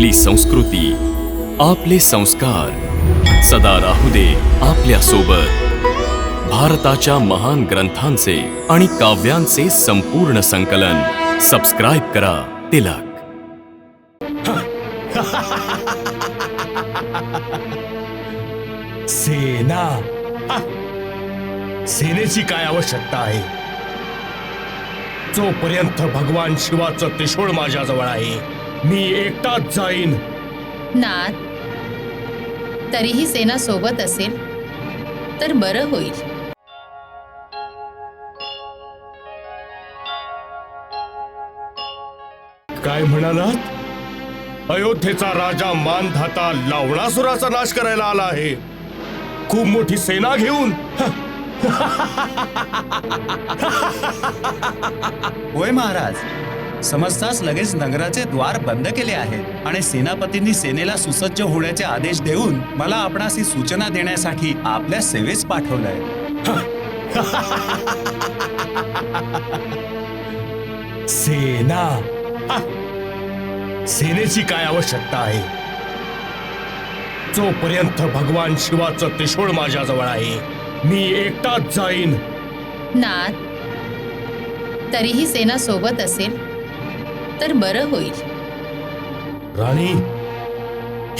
आपली संस्कृती आपले संस्कार. सदा राहू दे आपल्यासोबत भारताच्या महान ग्रंथांचे आणि काव्यांचे संपूर्ण संकलन. सबस्क्राईब करा तिलक. सेना. सेनेची काय आवश्यकता आहे? जोपर्यंत भगवान शिवाचं त्रिशूळ माझ्याजवळ आहे मी एकटाच जाईन. नाथ तरीही सेना सोबत असेल तर बरं होईल. काय म्हणालात? अयोध्येचा राजा मानधाता लावणासुराचा नाश करायला आला आहे. खूप मोठी सेना घेऊन! होय महाराज. समजताच लगेच नगराचे द्वार बंद केले आहेत आणि सेनापतींनी सेनेला सुसज्ज होण्याचे आदेश देऊन मला आपणास ही सूचना देण्यासाठी आपल्या सेवेस पाठवलंय. सेना. सेनेची काय आवश्यकता आहे? जोपर्यंत भगवान शिवाचं त्रिशूळ माझ्याजवळ आहे मी एकटाच जाईन. नाथ तरीही सेना सोबत असेल? तर बरं होईल. राणी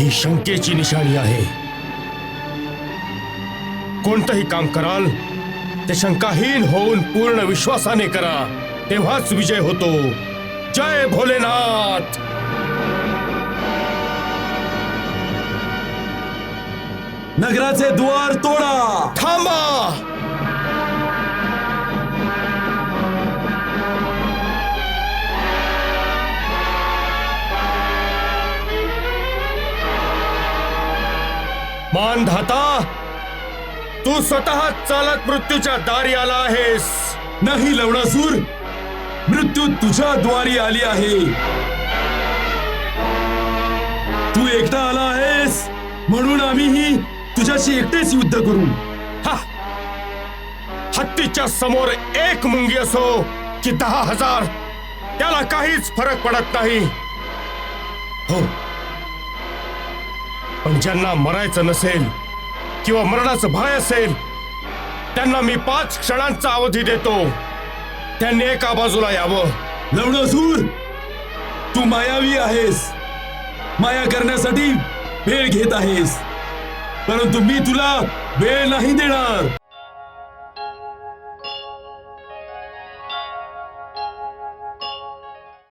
ही शंकेची निशाणी आहे. कोणतंही काम कराल ते शंकाहीन होऊन पूर्ण विश्वासाने करा. तेव्हाच विजय होतो. जय भोलेनाथ! नगराचे द्वार तोडा! मानधाता तू स्वतः चालत मृत्यूच्या दारी आला आहेस. नाही लवणासूर. मृत्यू तुझ्या द्वारी आली आहे. तू एकटा आला आहेस म्हणून आम्हीही तुझ्याशी एकटेच युद्ध करू. हा! हत्तीच्या समोर एक मुंगी असो की दहा हजार त्याला काहीच फरक पडत नाही. हो. पण ज्यांना मरायचं नसेल किंवा मरणाचं भय असेल त्यांना मी पाच क्षणांचा अवधी देतो. त्यांनी एका बाजूला यावं. लवणासूर तू मायावी आहेस. माया करण्यासाठी वेळ घेत आहेस. परंतु मी तुला वेळ नाही देणार.